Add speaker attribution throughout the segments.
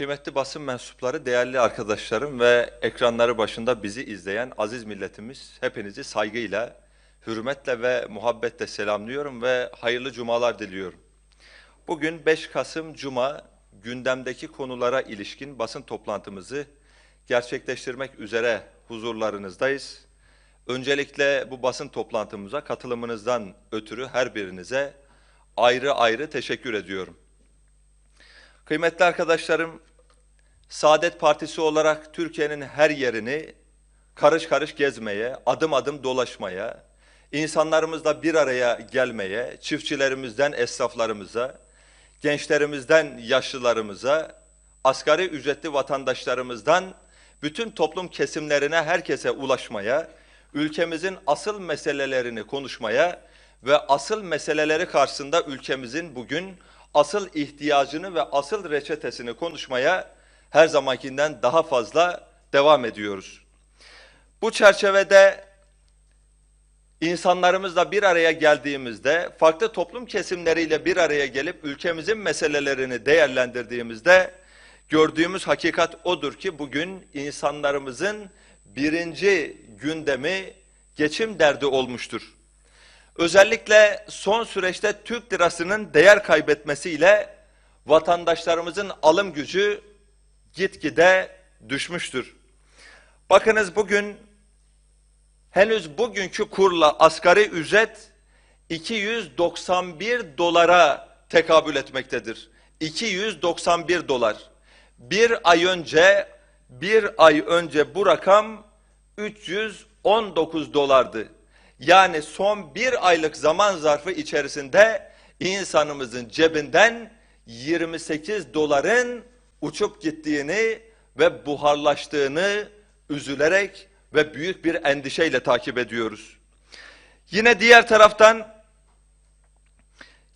Speaker 1: Kıymetli basın mensupları, değerli arkadaşlarım ve ekranları başında bizi izleyen aziz milletimiz hepinizi saygıyla, hürmetle ve muhabbetle selamlıyorum ve hayırlı cumalar diliyorum. Bugün 5 Kasım Cuma gündemdeki konulara ilişkin basın toplantımızı gerçekleştirmek üzere huzurlarınızdayız. Öncelikle bu basın toplantımıza katılımınızdan ötürü her birinize ayrı ayrı teşekkür ediyorum. Kıymetli arkadaşlarım, Saadet Partisi olarak Türkiye'nin her yerini karış karış gezmeye, adım adım dolaşmaya, insanlarımızla bir araya gelmeye, çiftçilerimizden esnaflarımıza, gençlerimizden yaşlılarımıza, asgari ücretli vatandaşlarımızdan bütün toplum kesimlerine, herkese ulaşmaya, ülkemizin asıl meselelerini konuşmaya ve asıl meseleleri karşısında ülkemizin bugün asıl ihtiyacını ve asıl reçetesini konuşmaya her zamankinden daha fazla devam ediyoruz. Bu çerçevede insanlarımızla bir araya geldiğimizde, farklı toplum kesimleriyle bir araya gelip ülkemizin meselelerini değerlendirdiğimizde gördüğümüz hakikat odur ki bugün insanlarımızın birinci gündemi geçim derdi olmuştur. Özellikle son süreçte Türk lirasının değer kaybetmesiyle vatandaşlarımızın alım gücü gitgide düşmüştür. Bakınız bugün henüz bugünkü kurla asgari ücret 291 dolara tekabül etmektedir. 291 dolar. Bir ay önce bir ay önce bu rakam 319 dolardı. Yani son bir aylık zaman zarfı içerisinde insanımızın cebinden 28 doların uçup gittiğini ve buharlaştığını üzülerek ve büyük bir endişeyle takip ediyoruz. Yine diğer taraftan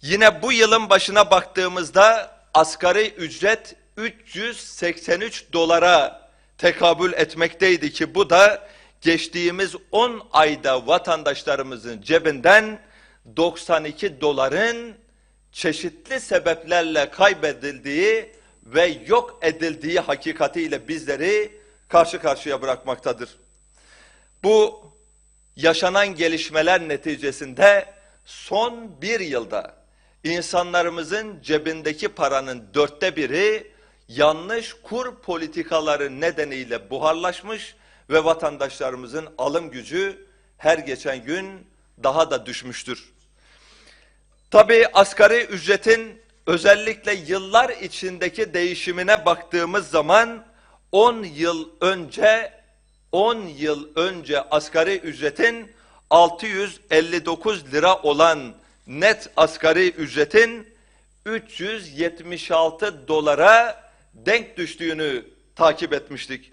Speaker 1: yine bu yılın başına baktığımızda asgari ücret 383 dolara tekabül etmekteydi ki bu da geçtiğimiz 10 ayda vatandaşlarımızın cebinden 92 doların çeşitli sebeplerle kaybedildiği ve yok edildiği hakikatiyle bizleri karşı karşıya bırakmaktadır. Bu yaşanan gelişmeler neticesinde son bir yılda insanlarımızın cebindeki paranın dörtte biri yanlış kur politikaları nedeniyle buharlaşmış ve vatandaşlarımızın alım gücü her geçen gün daha da düşmüştür. Tabii asgari ücretin özellikle yıllar içindeki değişimine baktığımız zaman 10 yıl önce 10 yıl önce asgari ücretin 659 lira olan net asgari ücretin 376 dolara denk düştüğünü takip etmiştik.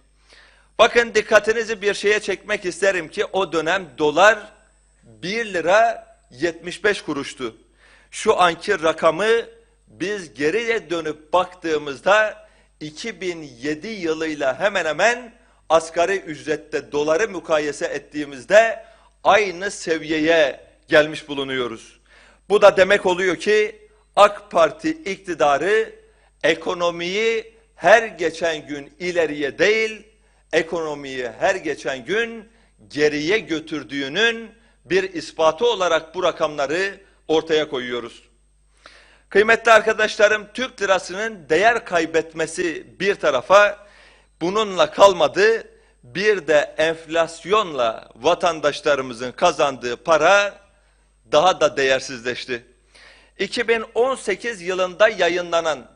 Speaker 1: Bakın dikkatinizi bir şeye çekmek isterim ki o dönem dolar 1 lira 75 kuruştu. Şu anki rakamı biz geriye dönüp baktığımızda 2007 yılıyla hemen hemen asgari ücrette doları mukayese ettiğimizde aynı seviyeye gelmiş bulunuyoruz. Bu da demek oluyor ki AK Parti iktidarı ekonomiyi her geçen gün ileriye değil, ekonomiyi her geçen gün geriye götürdüğünün bir ispatı olarak bu rakamları ortaya koyuyoruz. Kıymetli arkadaşlarım Türk lirasının değer kaybetmesi bir tarafa bununla kalmadı. Bir de enflasyonla vatandaşlarımızın kazandığı para daha da değersizleşti. 2018 yılında yayınlanan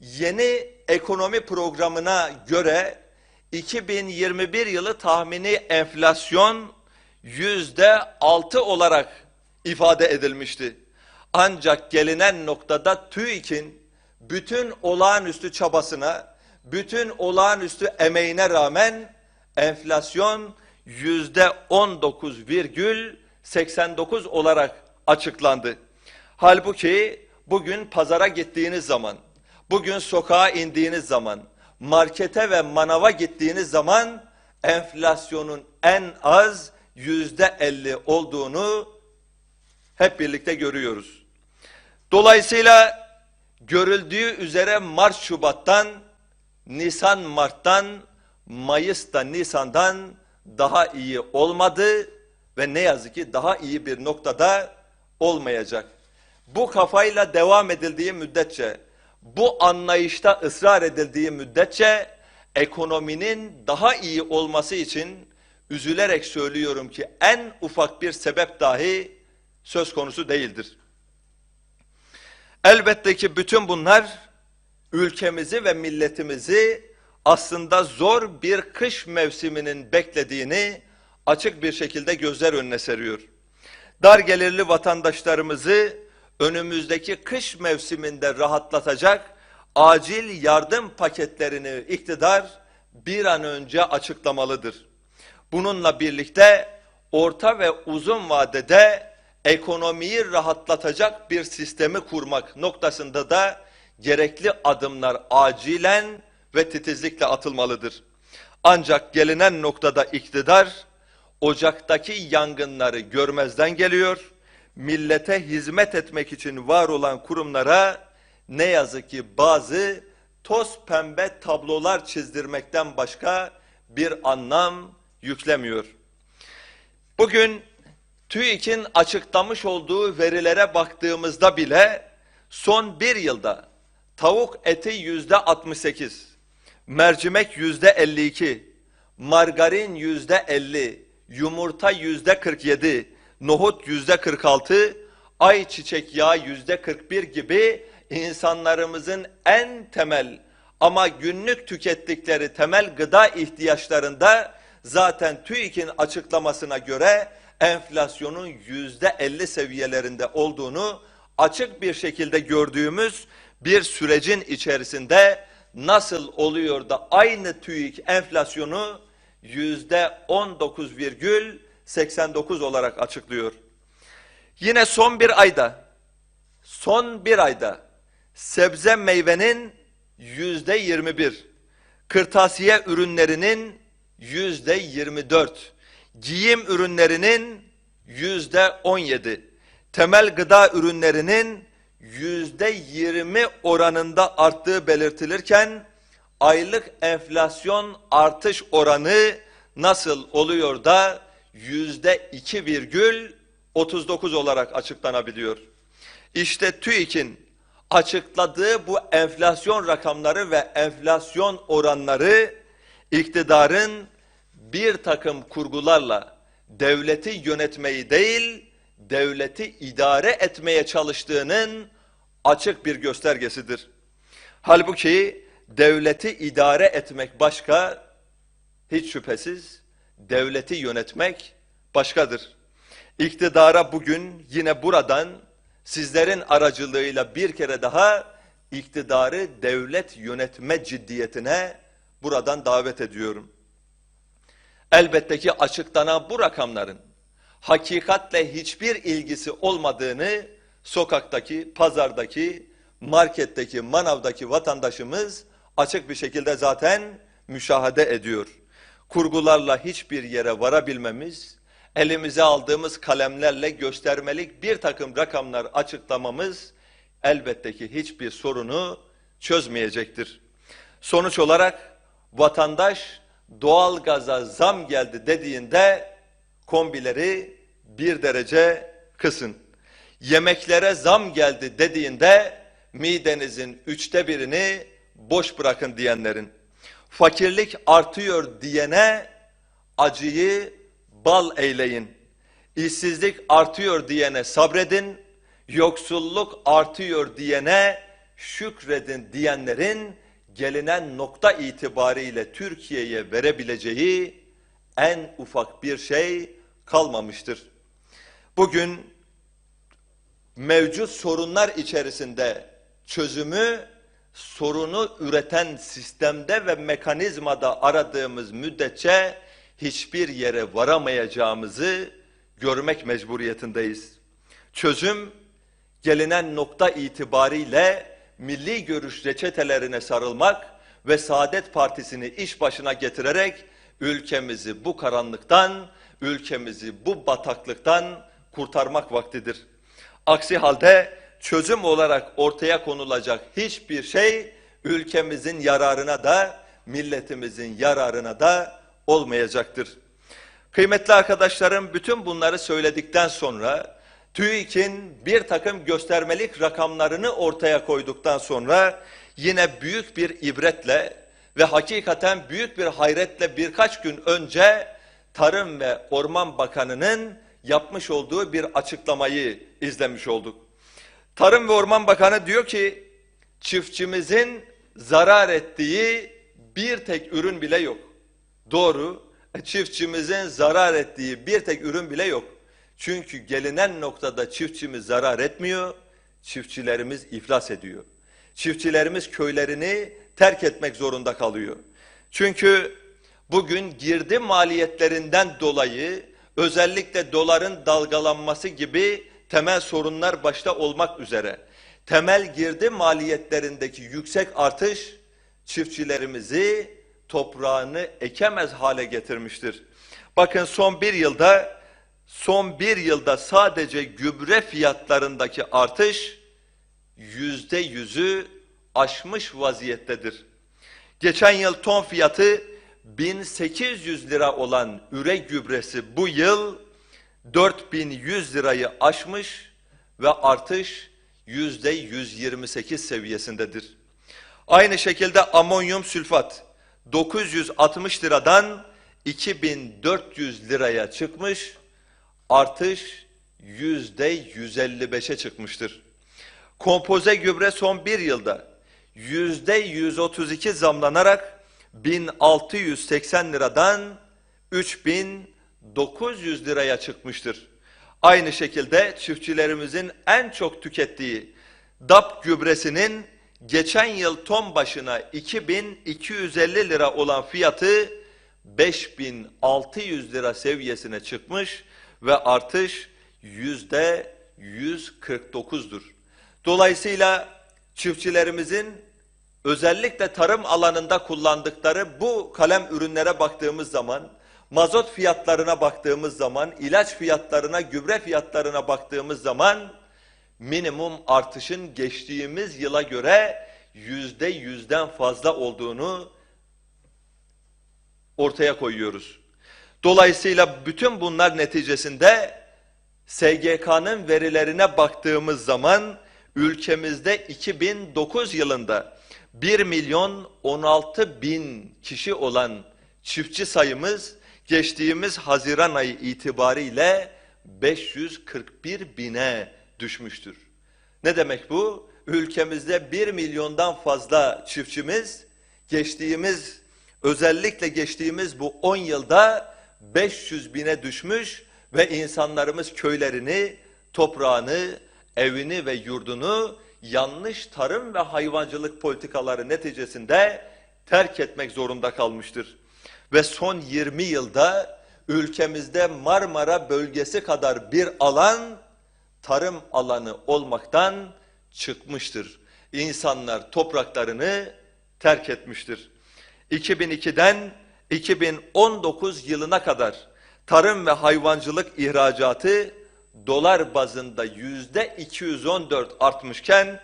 Speaker 1: yeni ekonomi programına göre 2021 yılı tahmini enflasyon yüzde altı olarak ifade edilmişti. Ancak gelinen noktada TÜİK'in bütün olağanüstü çabasına, bütün olağanüstü emeğine rağmen enflasyon yüzde 19,89 olarak açıklandı. Halbuki bugün pazara gittiğiniz zaman, bugün sokağa indiğiniz zaman, markete ve manava gittiğiniz zaman enflasyonun en az yüzde elli olduğunu hep birlikte görüyoruz. Dolayısıyla görüldüğü üzere Mart Şubat'tan Nisan Mart'tan, Mayıs'ta Nisan'dan daha iyi olmadı ve ne yazık ki daha iyi bir noktada olmayacak. Bu kafayla devam edildiği müddetçe, bu anlayışta ısrar edildiği müddetçe ekonominin daha iyi olması için üzülerek söylüyorum ki en ufak bir sebep dahi söz konusu değildir. Elbette ki bütün bunlar ülkemizi ve milletimizi aslında zor bir kış mevsiminin beklediğini açık bir şekilde gözler önüne seriyor. Dar gelirli vatandaşlarımızı önümüzdeki kış mevsiminde rahatlatacak acil yardım paketlerini iktidar bir an önce açıklamalıdır. Bununla birlikte orta ve uzun vadede ekonomiyi rahatlatacak bir sistemi kurmak noktasında da gerekli adımlar acilen ve titizlikle atılmalıdır. Ancak gelinen noktada iktidar Ocak'taki yangınları görmezden geliyor. Millete hizmet etmek için var olan kurumlara ne yazık ki bazı toz pembe tablolar çizdirmekten başka bir anlam yüklemiyor. Bugün TÜİK'in açıklamış olduğu verilere baktığımızda bile son bir yılda tavuk eti yüzde 68, mercimek yüzde 52, margarin yüzde 50, yumurta yüzde 47, nohut yüzde 46, ayçiçek yağı yüzde 41 gibi insanlarımızın en temel ama günlük tükettikleri temel gıda ihtiyaçlarında zaten TÜİK'in açıklamasına göre enflasyonun yüzde 50 seviyelerinde olduğunu açık bir şekilde gördüğümüz bir sürecin içerisinde nasıl oluyor da aynı TÜİK enflasyonu yüzde 19,89 olarak açıklıyor. Yine son bir ayda, son bir ayda sebze meyvenin yüzde 21, kırtasiye ürünlerinin yüzde 24, giyim ürünlerinin yüzde 17, temel gıda ürünlerinin yüzde 20 oranında arttığı belirtilirken aylık enflasyon artış oranı nasıl oluyor da yüzde 2,39 olarak açıklanabiliyor. İşte TÜİK'in açıkladığı bu enflasyon rakamları ve enflasyon oranları iktidarın bir takım kurgularla devleti yönetmeyi değil, devleti idare etmeye çalıştığının açık bir göstergesidir. Halbuki devleti idare etmek başka, hiç şüphesiz devleti yönetmek başkadır. İktidara bugün yine buradan sizlerin aracılığıyla bir kere daha iktidarı devlet yönetme ciddiyetine buradan davet ediyorum. Elbette ki açıklanan bu rakamların hakikatle hiçbir ilgisi olmadığını sokaktaki, pazardaki, marketteki, manavdaki vatandaşımız açık bir şekilde zaten müşahede ediyor. Kurgularla hiçbir yere varabilmemiz, elimize aldığımız kalemlerle göstermelik bir takım rakamlar açıklamamız elbette ki hiçbir sorunu çözmeyecektir. Sonuç olarak vatandaş doğalgaza zam geldi dediğinde kombileri bir derece kısın. Yemeklere zam geldi dediğinde midenizin üçte birini boş bırakın diyenlerin. Fakirlik artıyor diyene acıyı bal eyleyin. İşsizlik artıyor diyene sabredin. Yoksulluk artıyor diyene şükredin diyenlerin gelinen nokta itibariyle Türkiye'ye verebileceği en ufak bir şey kalmamıştır. Bugün mevcut sorunlar içerisinde çözümü sorunu üreten sistemde ve mekanizmada aradığımız müddetçe hiçbir yere varamayacağımızı görmek mecburiyetindeyiz. Çözüm gelinen nokta itibariyle milli görüş reçetelerine sarılmak ve Saadet Partisi'ni iş başına getirerek ülkemizi bu karanlıktan, ülkemizi bu bataklıktan kurtarmak vaktidir. Aksi halde çözüm olarak ortaya konulacak hiçbir şey ülkemizin yararına da milletimizin yararına da olmayacaktır. Kıymetli arkadaşlarım bütün bunları söyledikten sonra TÜİK'in bir takım göstermelik rakamlarını ortaya koyduktan sonra yine büyük bir ibretle ve hakikaten büyük bir hayretle birkaç gün önce Tarım ve Orman Bakanı'nın yapmış olduğu bir açıklamayı izlemiş olduk. Tarım ve Orman Bakanı diyor ki çiftçimizin zarar ettiği bir tek ürün bile yok. Doğru. e, Çiftçimizin zarar ettiği bir tek ürün bile yok. Çünkü gelinen noktada çiftçimiz zarar etmiyor, çiftçilerimiz iflas ediyor. Çiftçilerimiz köylerini terk etmek zorunda kalıyor. Çünkü bugün girdi maliyetlerinden dolayı özellikle doların dalgalanması gibi temel sorunlar başta olmak üzere temel girdi maliyetlerindeki yüksek artış çiftçilerimizi toprağını ekemez hale getirmiştir. Bakın son bir yılda son bir yılda sadece gübre fiyatlarındaki artış yüzde yüzü aşmış vaziyettedir. Geçen yıl ton fiyatı 1800 lira olan üre gübresi bu yıl 4100 lirayı aşmış ve artış yüzde 128 seviyesindedir. Aynı şekilde amonyum sülfat 960 liradan 2400 liraya çıkmış, artış yüzde 155'e çıkmıştır. Kompoze gübre son bir yılda yüzde 132 zamlanarak 1680 liradan 3900 liraya çıkmıştır. Aynı şekilde çiftçilerimizin en çok tükettiği DAP gübresinin geçen yıl ton başına 2250 lira olan fiyatı 5600 lira seviyesine çıkmış ve artış yüzde 149'dur. Dolayısıyla çiftçilerimizin özellikle tarım alanında kullandıkları bu kalem ürünlere baktığımız zaman, mazot fiyatlarına baktığımız zaman, ilaç fiyatlarına, gübre fiyatlarına baktığımız zaman minimum artışın geçtiğimiz yıla göre yüzde yüzden fazla olduğunu ortaya koyuyoruz. Dolayısıyla bütün bunlar neticesinde SGK'nın verilerine baktığımız zaman ülkemizde 2009 yılında 1 milyon 16 bin kişi olan çiftçi sayımız geçtiğimiz Haziran ayı itibariyle 541 bine düşmüştür. Ne demek bu? Ülkemizde 1 milyondan fazla çiftçimiz geçtiğimiz özellikle geçtiğimiz bu 10 yılda 500 bine düşmüş ve insanlarımız köylerini, toprağını, evini ve yurdunu yanlış tarım ve hayvancılık politikaları neticesinde terk etmek zorunda kalmıştır. Ve son 20 yılda ülkemizde Marmara bölgesi kadar bir alan tarım alanı olmaktan çıkmıştır. İnsanlar topraklarını terk etmiştir. 2002'den 2019 yılına kadar tarım ve hayvancılık ihracatı dolar bazında yüzde 214 artmışken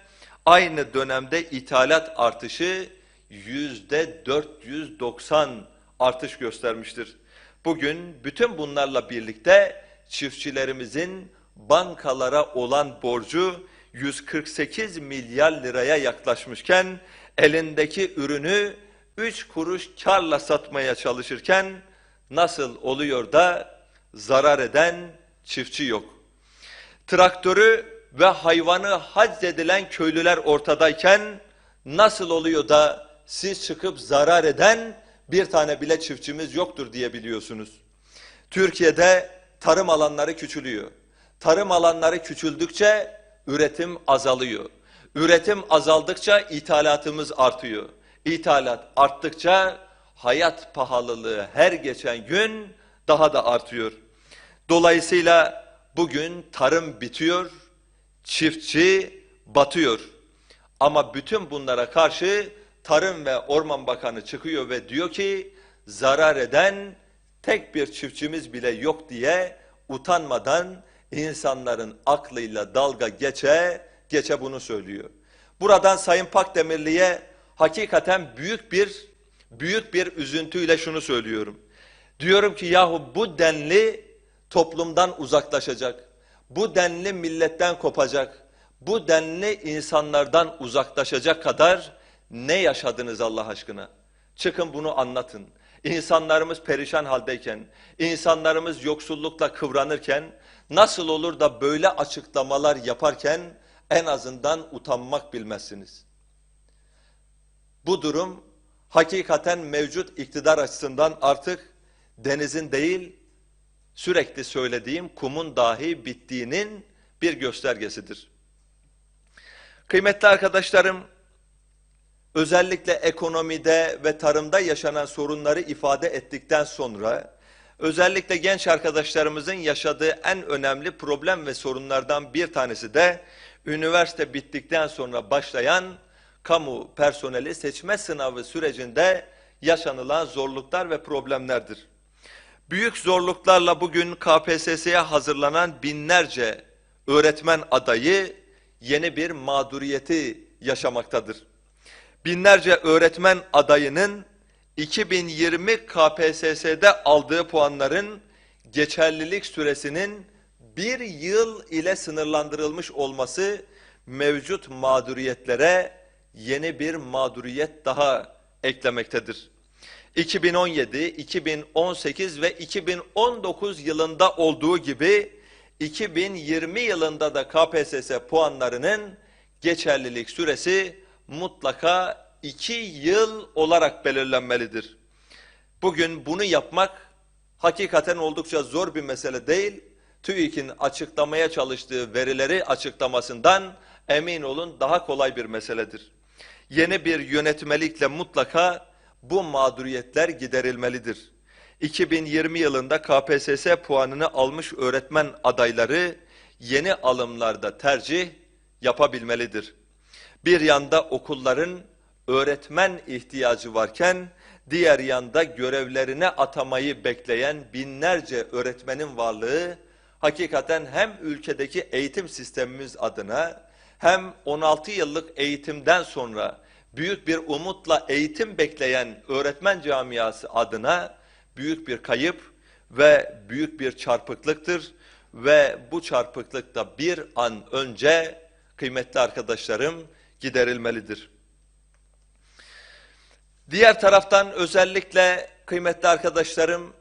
Speaker 1: aynı dönemde ithalat artışı yüzde 490 artış göstermiştir. Bugün bütün bunlarla birlikte çiftçilerimizin bankalara olan borcu 148 milyar liraya yaklaşmışken elindeki ürünü 3 kuruş karla satmaya çalışırken nasıl oluyor da zarar eden çiftçi yok. Traktörü ve hayvanı haczedilen köylüler ortadayken nasıl oluyor da siz çıkıp zarar eden bir tane bile çiftçimiz yoktur diyebiliyorsunuz. Türkiye'de tarım alanları küçülüyor. Tarım alanları küçüldükçe üretim azalıyor. Üretim azaldıkça ithalatımız artıyor. İthalat arttıkça hayat pahalılığı her geçen gün daha da artıyor. Dolayısıyla bugün tarım bitiyor, çiftçi batıyor. Ama bütün bunlara karşı Tarım ve Orman Bakanı çıkıyor ve diyor ki zarar eden tek bir çiftçimiz bile yok diye utanmadan insanların aklıyla dalga geçe geçe bunu söylüyor. Buradan Sayın Pakdemirli'ye hakikaten büyük bir büyük bir üzüntüyle şunu söylüyorum. Diyorum ki yahu bu denli toplumdan uzaklaşacak. Bu denli milletten kopacak. Bu denli insanlardan uzaklaşacak kadar ne yaşadınız Allah aşkına? Çıkın bunu anlatın. İnsanlarımız perişan haldeyken, insanlarımız yoksullukla kıvranırken, nasıl olur da böyle açıklamalar yaparken en azından utanmak bilmezsiniz. Bu durum hakikaten mevcut iktidar açısından artık denizin değil, sürekli söylediğim kumun dahi bittiğinin bir göstergesidir. Kıymetli arkadaşlarım, özellikle ekonomide ve tarımda yaşanan sorunları ifade ettikten sonra, özellikle genç arkadaşlarımızın yaşadığı en önemli problem ve sorunlardan bir tanesi de, üniversite bittikten sonra başlayan kamu personeli seçme sınavı sürecinde yaşanılan zorluklar ve problemlerdir. Büyük zorluklarla bugün KPSS'ye hazırlanan binlerce öğretmen adayı yeni bir mağduriyeti yaşamaktadır. Binlerce öğretmen adayının 2020 KPSS'de aldığı puanların geçerlilik süresinin bir yıl ile sınırlandırılmış olması mevcut mağduriyetlere yeni bir mağduriyet daha eklemektedir. 2017, 2018 ve 2019 yılında olduğu gibi 2020 yılında da KPSS puanlarının geçerlilik süresi mutlaka 2 yıl olarak belirlenmelidir. Bugün bunu yapmak hakikaten oldukça zor bir mesele değil. TÜİK'in açıklamaya çalıştığı verileri açıklamasından emin olun daha kolay bir meseledir. Yeni bir yönetmelikle mutlaka bu mağduriyetler giderilmelidir. 2020 yılında KPSS puanını almış öğretmen adayları yeni alımlarda tercih yapabilmelidir. Bir yanda okulların öğretmen ihtiyacı varken diğer yanda görevlerine atamayı bekleyen binlerce öğretmenin varlığı hakikaten hem ülkedeki eğitim sistemimiz adına hem 16 yıllık eğitimden sonra büyük bir umutla eğitim bekleyen öğretmen camiası adına büyük bir kayıp ve büyük bir çarpıklıktır ve bu çarpıklık da bir an önce kıymetli arkadaşlarım giderilmelidir. Diğer taraftan özellikle kıymetli arkadaşlarım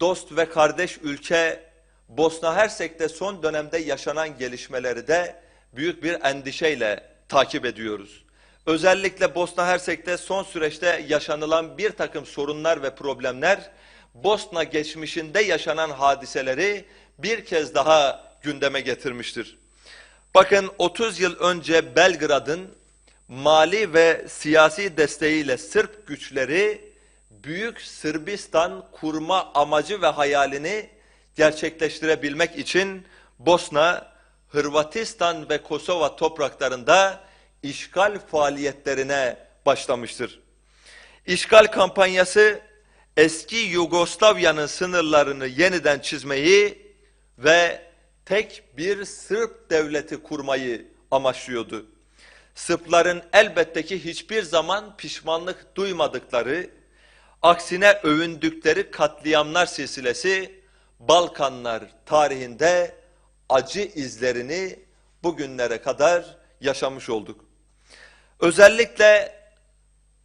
Speaker 1: dost ve kardeş ülke Bosna Hersek'te son dönemde yaşanan gelişmeleri de büyük bir endişeyle takip ediyoruz. Özellikle Bosna Hersek'te son süreçte yaşanılan bir takım sorunlar ve problemler Bosna geçmişinde yaşanan hadiseleri bir kez daha gündeme getirmiştir. Bakın 30 yıl önce Belgrad'ın mali ve siyasi desteğiyle Sırp güçleri Büyük Sırbistan kurma amacı ve hayalini gerçekleştirebilmek için Bosna, Hırvatistan ve Kosova topraklarında işgal faaliyetlerine başlamıştır. İşgal kampanyası eski Yugoslavya'nın sınırlarını yeniden çizmeyi ve tek bir Sırp devleti kurmayı amaçlıyordu. Sırpların elbette ki hiçbir zaman pişmanlık duymadıkları, aksine övündükleri katliamlar silsilesi Balkanlar tarihinde acı izlerini bugünlere kadar yaşamış olduk. Özellikle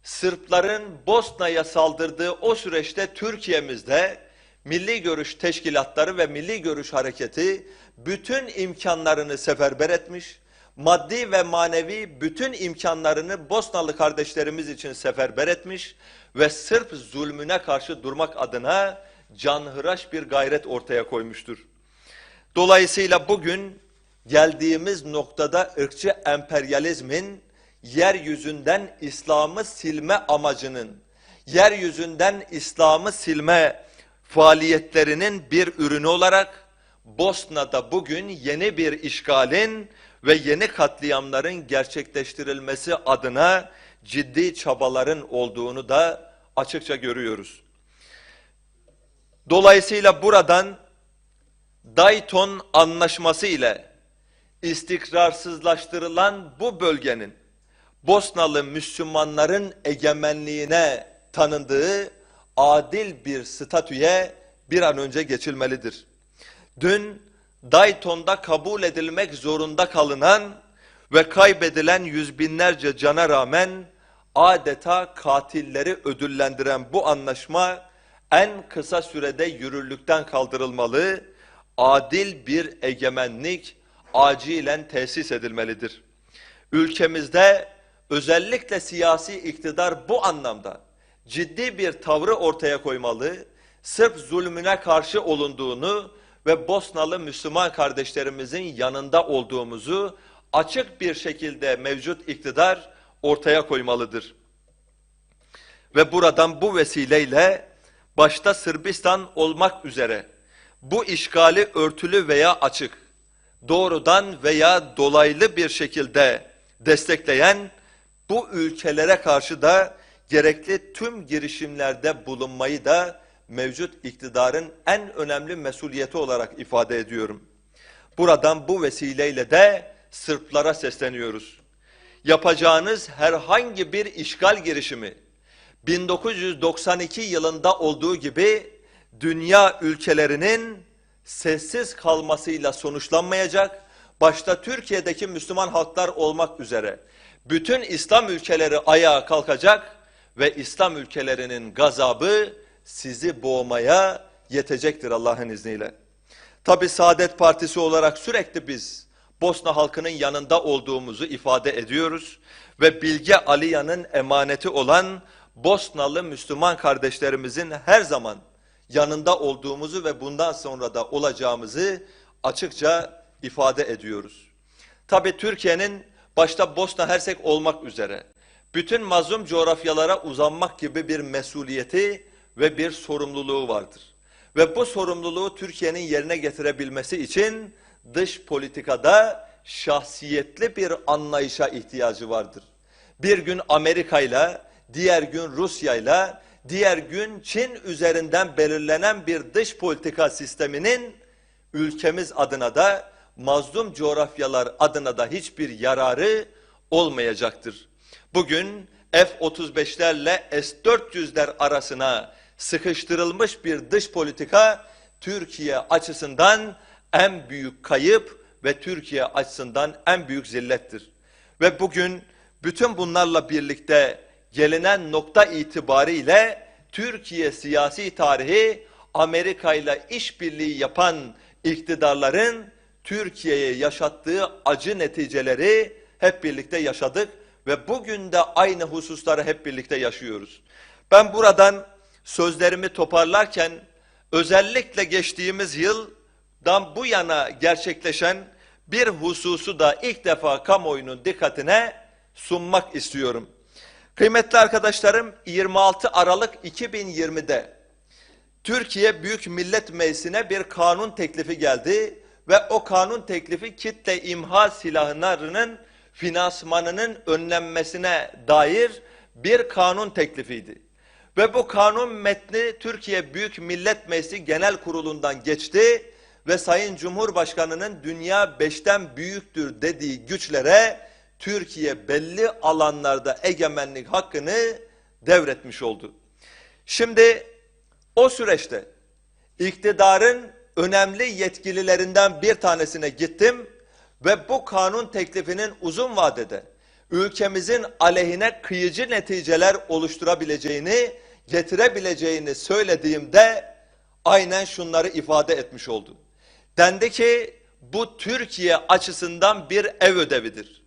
Speaker 1: Sırpların Bosna'ya saldırdığı o süreçte Türkiye'mizde Milli Görüş Teşkilatları ve Milli Görüş Hareketi bütün imkanlarını seferber etmiş, maddi ve manevi bütün imkanlarını Bosnalı kardeşlerimiz için seferber etmiş ve Sırp zulmüne karşı durmak adına canhıraş bir gayret ortaya koymuştur. Dolayısıyla bugün geldiğimiz noktada ırkçı emperyalizmin yeryüzünden İslam'ı silme amacının, yeryüzünden İslam'ı silme faaliyetlerinin bir ürünü olarak Bosna'da bugün yeni bir işgalin ve yeni katliamların gerçekleştirilmesi adına ciddi çabaların olduğunu da açıkça görüyoruz. Dolayısıyla buradan Dayton Anlaşması ile istikrarsızlaştırılan bu bölgenin, Bosnalı Müslümanların egemenliğine tanındığı adil bir statüye bir an önce geçilmelidir. Dün Dayton'da kabul edilmek zorunda kalınan ve kaybedilen yüz binlerce cana rağmen adeta katilleri ödüllendiren bu anlaşma en kısa sürede yürürlükten kaldırılmalı, adil bir egemenlik acilen tesis edilmelidir. Ülkemizde özellikle siyasi iktidar bu anlamda ciddi bir tavrı ortaya koymalı, Sırp zulmüne karşı olunduğunu ve Bosnalı Müslüman kardeşlerimizin yanında olduğumuzu açık bir şekilde mevcut iktidar ortaya koymalıdır. Ve buradan bu vesileyle başta Sırbistan olmak üzere bu işgali örtülü veya açık, doğrudan veya dolaylı bir şekilde destekleyen bu ülkelere karşı da gerekli tüm girişimlerde bulunmayı da mevcut iktidarın en önemli mesuliyeti olarak ifade ediyorum. Buradan bu vesileyle de Sırplara sesleniyoruz. Yapacağınız herhangi bir işgal girişimi 1992 yılında olduğu gibi dünya ülkelerinin sessiz kalmasıyla sonuçlanmayacak, başta Türkiye'deki Müslüman halklar olmak üzere bütün İslam ülkeleri ayağa kalkacak ve İslam ülkelerinin gazabı sizi boğmaya yetecektir Allah'ın izniyle. Tabi Saadet Partisi olarak sürekli biz Bosna halkının yanında olduğumuzu ifade ediyoruz ve Bilge Aliya'nın emaneti olan Bosnalı Müslüman kardeşlerimizin her zaman yanında olduğumuzu ve bundan sonra da olacağımızı açıkça ifade ediyoruz. Tabi Türkiye'nin başta Bosna Hersek olmak üzere bütün mazlum coğrafyalara uzanmak gibi bir mesuliyeti ve bir sorumluluğu vardır. Ve bu sorumluluğu Türkiye'nin yerine getirebilmesi için dış politikada şahsiyetli bir anlayışa ihtiyacı vardır. Bir gün Amerika ile, diğer gün Rusya ile, diğer gün Çin üzerinden belirlenen bir dış politika sisteminin ülkemiz adına da mazlum coğrafyalar adına da hiçbir yararı olmayacaktır. Bugün F-35'lerle S-400'ler arasına sıkıştırılmış bir dış politika Türkiye açısından en büyük kayıp ve Türkiye açısından en büyük zillettir. Ve bugün bütün bunlarla birlikte gelinen nokta itibariyle Türkiye siyasi tarihi Amerika ile işbirliği yapan iktidarların Türkiye'ye yaşattığı acı neticeleri hep birlikte yaşadık ve bugün de aynı hususları hep birlikte yaşıyoruz. Ben buradan sözlerimi toparlarken özellikle geçtiğimiz yıldan bu yana gerçekleşen bir hususu da ilk defa kamuoyunun dikkatine sunmak istiyorum. Kıymetli arkadaşlarım 26 Aralık 2020'de Türkiye Büyük Millet Meclisi'ne bir kanun teklifi geldi ve o kanun teklifi kitle imha silahlarının finansmanının önlenmesine dair bir kanun teklifiydi. Ve bu kanun metni Türkiye Büyük Millet Meclisi Genel Kurulu'ndan geçti ve Sayın Cumhurbaşkanı'nın dünya beşten büyüktür dediği güçlere Türkiye belli alanlarda egemenlik hakkını devretmiş oldu. Şimdi o süreçte iktidarın önemli yetkililerinden bir tanesine gittim ve bu kanun teklifinin uzun vadede ülkemizin aleyhine kıyıcı neticeler oluşturabileceğini, getirebileceğini söylediğimde aynen şunları ifade etmiş oldu. Dendi ki bu Türkiye açısından bir ev ödevidir.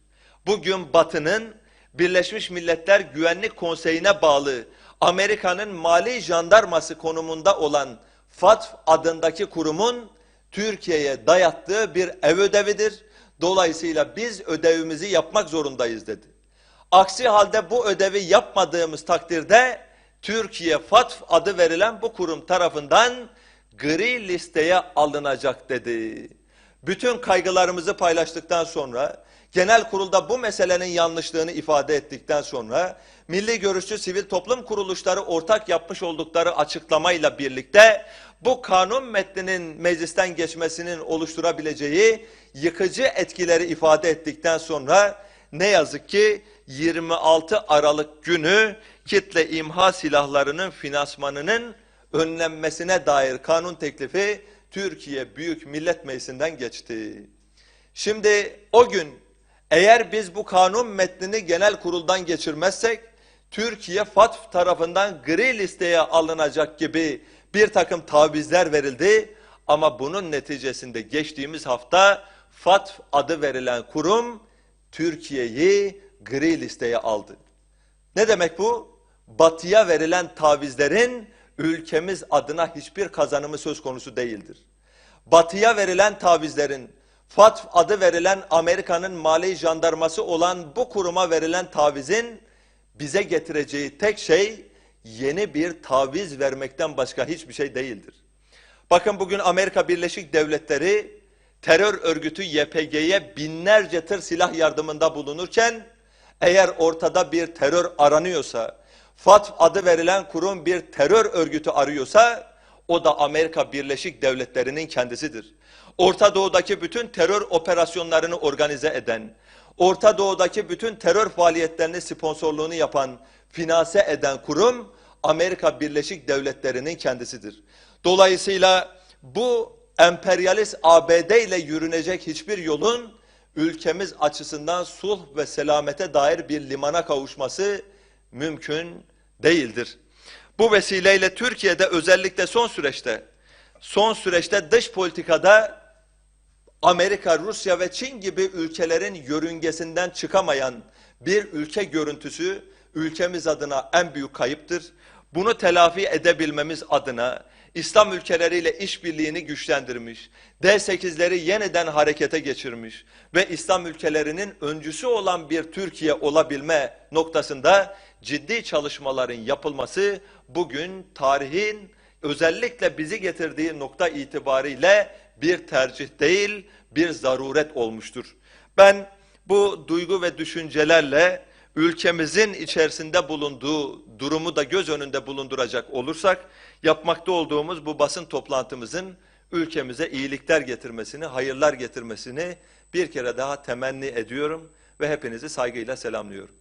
Speaker 1: Bugün Batı'nın Birleşmiş Milletler Güvenlik Konseyi'ne bağlı Amerika'nın mali jandarması konumunda olan FATF adındaki kurumun Türkiye'ye dayattığı bir ev ödevidir. Dolayısıyla biz ödevimizi yapmak zorundayız dedi. Aksi halde bu ödevi yapmadığımız takdirde Türkiye FATF adı verilen bu kurum tarafından gri listeye alınacak dedi. Bütün kaygılarımızı paylaştıktan sonra genel kurulda bu meselenin yanlışlığını ifade ettikten sonra milli görüşçü sivil toplum kuruluşları ortak yapmış oldukları açıklamayla birlikte bu kanun metninin meclisten geçmesinin oluşturabileceği yıkıcı etkileri ifade ettikten sonra ne yazık ki 26 Aralık günü kitle imha silahlarının finansmanının önlenmesine dair kanun teklifi Türkiye Büyük Millet Meclisi'nden geçti. Şimdi o gün eğer biz bu kanun metnini genel kuruldan geçirmezsek Türkiye FATF tarafından gri listeye alınacak gibi bir takım tavizler verildi. Ama bunun neticesinde geçtiğimiz hafta FATF adı verilen kurum Türkiye'yi gri listeye aldı. Ne demek bu? Batıya verilen tavizlerin ülkemiz adına hiçbir kazanımı söz konusu değildir. Batıya verilen tavizlerin FATF adı verilen Amerika'nın mali jandarması olan bu kuruma verilen tavizin bize getireceği tek şey yeni bir taviz vermekten başka hiçbir şey değildir. Bakın bugün Amerika Birleşik Devletleri terör örgütü YPG'ye binlerce tır silah yardımında bulunurken eğer ortada bir terör aranıyorsa, FATF adı verilen kurum bir terör örgütü arıyorsa o da Amerika Birleşik Devletleri'nin kendisidir. Orta Doğu'daki bütün terör operasyonlarını organize eden, Orta Doğu'daki bütün terör faaliyetlerini sponsorluğunu yapan, finanse eden kurum Amerika Birleşik Devletleri'nin kendisidir. Dolayısıyla bu emperyalist ABD ile yürünecek hiçbir yolun ülkemiz açısından sulh ve selamete dair bir limana kavuşması mümkün değildir. Bu vesileyle Türkiye'de özellikle son süreçte son süreçte dış politikada Amerika, Rusya ve Çin gibi ülkelerin yörüngesinden çıkamayan bir ülke görüntüsü ülkemiz adına en büyük kayıptır. Bunu telafi edebilmemiz adına İslam ülkeleriyle işbirliğini güçlendirmiş, D8'leri yeniden harekete geçirmiş ve İslam ülkelerinin öncüsü olan bir Türkiye olabilme noktasında ciddi çalışmaların yapılması bugün tarihin özellikle bizi getirdiği nokta itibariyle bir tercih değil, bir zaruret olmuştur. Ben bu duygu ve düşüncelerle ülkemizin içerisinde bulunduğu durumu da göz önünde bulunduracak olursak, yapmakta olduğumuz bu basın toplantımızın ülkemize iyilikler getirmesini, hayırlar getirmesini bir kere daha temenni ediyorum ve hepinizi saygıyla selamlıyorum.